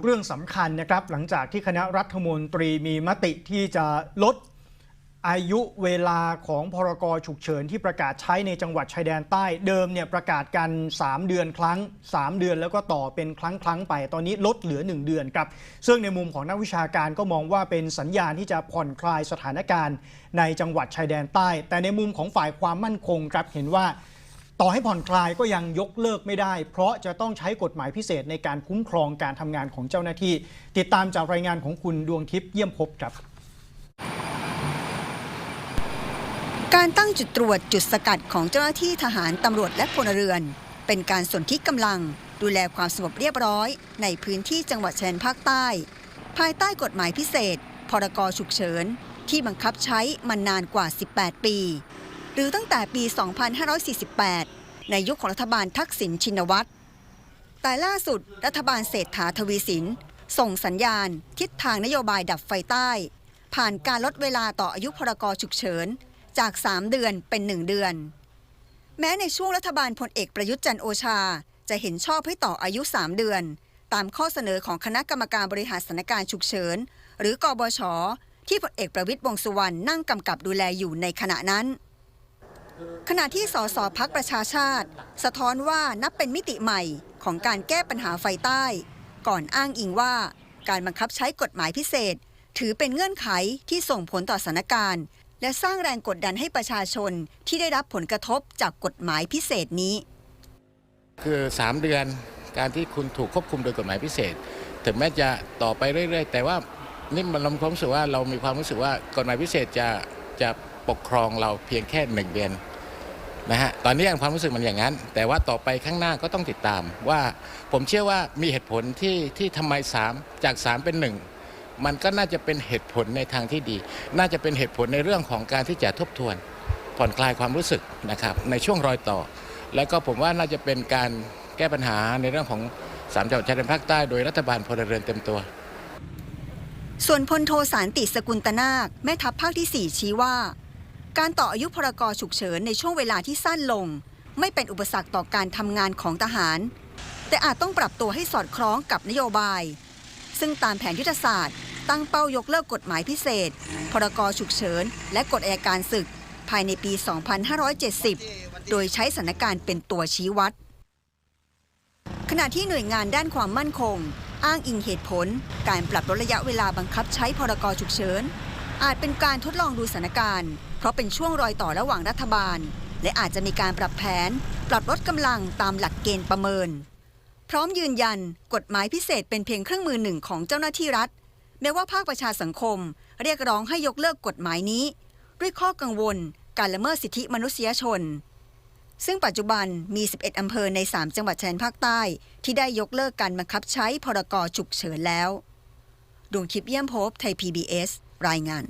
เรื่องสำคัญนะครับหลังจากที่คณะรัฐมนตรีมีมติที่จะลดอายุเวลาของพรกฉุกเฉินที่ประกาศใช้ในจังหวัดชายแดนใต้เดิมเนี่ยประกาศกัน 3 เดือนครั้ง 3 เดือนแล้วก็ต่อเป็นครั้งครั้งไป ตอนนี้ลดเหลือ 1 เดือนครับ ซึ่งในมุมของนักวิชาการก็มองว่าเป็นสัญญาณที่จะผ่อนคลายสถานการณ์ในจังหวัดชายแดนใต้ แต่ในมุมของฝ่ายความมั่นคงครับเห็นว่า ต่อให้ผ่อนคลายก็ยังยกเลิกไม่ได้ เพราะจะต้องใช้กฎหมายพิเศษในการคุ้มครองการทำงานของเจ้าหน้าที่ ติดตามจากรายงานของคุณดวงทิพย์เยี่ยมพบครับการตั้งจุดตรวจจุดสกัดของเจ้าหน้าที่ทหารตำรวจและพลเรือน เป็นการสนที่กำลังดูแลความสงบเรียบร้อย ในพื้นที่จังหวัดชายแดนภาคใต้ ภายใต้กฎหมายพิเศษ พรกฉุกเฉิน ที่บังคับใช้มานานกว่า 18 ปี หรือตั้งแต่ปี 2548 ในยุคของรัฐบาลทักษิณชินวัตร แต่ล่าสุดรัฐบาลเศรษฐาทวีสิน ส่งสัญญาณ ทิศทางนโยบายดับไฟใต้ ผ่านการลดเวลาต่ออายุพรกฉุกเฉิน จาก 3 เดือนเป็น 1 เดือน แม้ในช่วงรัฐบาลพลเอกประยุทธ์จันโอชา จะเห็นชอบให้ต่ออายุ 3 เดือน ตามข้อเสนอของคณะกรรมการบริหารสถานการณ์ฉุกเฉิน หรือกบชที่พลเอกประวิตยวงสุวรรณนั่งกำกับดูแลอยู่ในขณะนั้น ขณะที่สสพักประชาชาติ สะท้อนว่านับเป็นมิติใหม่ของการแก้ปัญหาไฟใต้ ก่อนอ้างอิงว่า การบังคับใช้กฎหมายพิเศษ ถือเป็นเงื่อนไขที่ส่งผลต่อสถานการณ์ และสร้างแรงกดดันให้ประชาชนที่ได้รับผลกระทบจากกฎหมายพิเศษนี้ คือ 3 เดือนการที่คุณถูกควบคุมโดยกฎหมายพิเศษ ถึงแม้จะต่อไปเรื่อย ๆ แต่ว่านี่มันเราความรู้สึกว่าเรามีความรู้สึกว่ากฎหมายพิเศษจะจะ ปกครองเราเพียงแค่หนึ่งเดือนนะฮะตอนนี้ยังความรู้สึกมันอย่างนั้น แต่ว่าต่อไปข้างหน้าก็ต้องติดตาม ว่าผมเชื่อว่ามีเหตุผลที่ที่ทำไม3จาก3เป็น1มันก็น่าจะเป็นเหตุผลในทางที่ดี น่าจะเป็นเหตุผลในเรื่องของการที่จะทบทวน ผ่อนคลายความรู้สึกนะครับในช่วงรอยต่อ แล้วก็ผมว่าน่าจะเป็นการแก้ปัญหาในเรื่องของสามจังหวัดชายแดนภาคใต้โดยรัฐบาลพลเรือนเต็มตัว ส่วนพลโทสารติสกุลตนาคแม่ทัพภาคที่ 4 ชี้ว่า การต่ออายุพรกฉุกเฉินในช่วงเวลาที่สั้นลง ไม่เป็นอุปสรรคต่อการทำงานของทหาร แต่อาจต้องปรับตัวให้สอดคล้องกับนโยบาย ซึ่งตามแผนยุทธศาสตร์ ตั้งเป้ายกเลิกกฎหมายพิเศษ พรกฉุกเฉิน และกฎอัยการศึก ภายในปี 2570 โดยใช้สถานการณ์เป็นตัวชี้วัด ขณะที่หน่วยงานด้านความมั่นคง อ้างอิงเหตุผล การปรับลดระยะเวลาบังคับใช้พรกฉุกเฉิน อาจเป็นการทดลองดูสถานการณ์ เพราะเป็นช่วงรอยต่อระหว่างรัฐบาล และอาจจะมีการปรับแผน ปรับลดกำลังตามหลักเกณฑ์ประเมิน พร้อมยืนยัน กฎหมายพิเศษเป็นเพียงเครื่องมือหนึ่งของเจ้าหน้าที่รัฐ แม้ว่าภาคประชาสังคม เรียกร้องให้ยกเลิกกฎหมายนี้ ด้วยข้อกังวล การละเมิดสิทธิมนุษยชน ซึ่งปัจจุบันมี 11 อำเภอใน 3 จังหวัดชายแดนภาคใต้ ที่ได้ยกเลิกการบังคับใช้พรกฉุกเฉินแล้ว ดวงทิพย์เยี่ยมพบไทย PBS รายงาน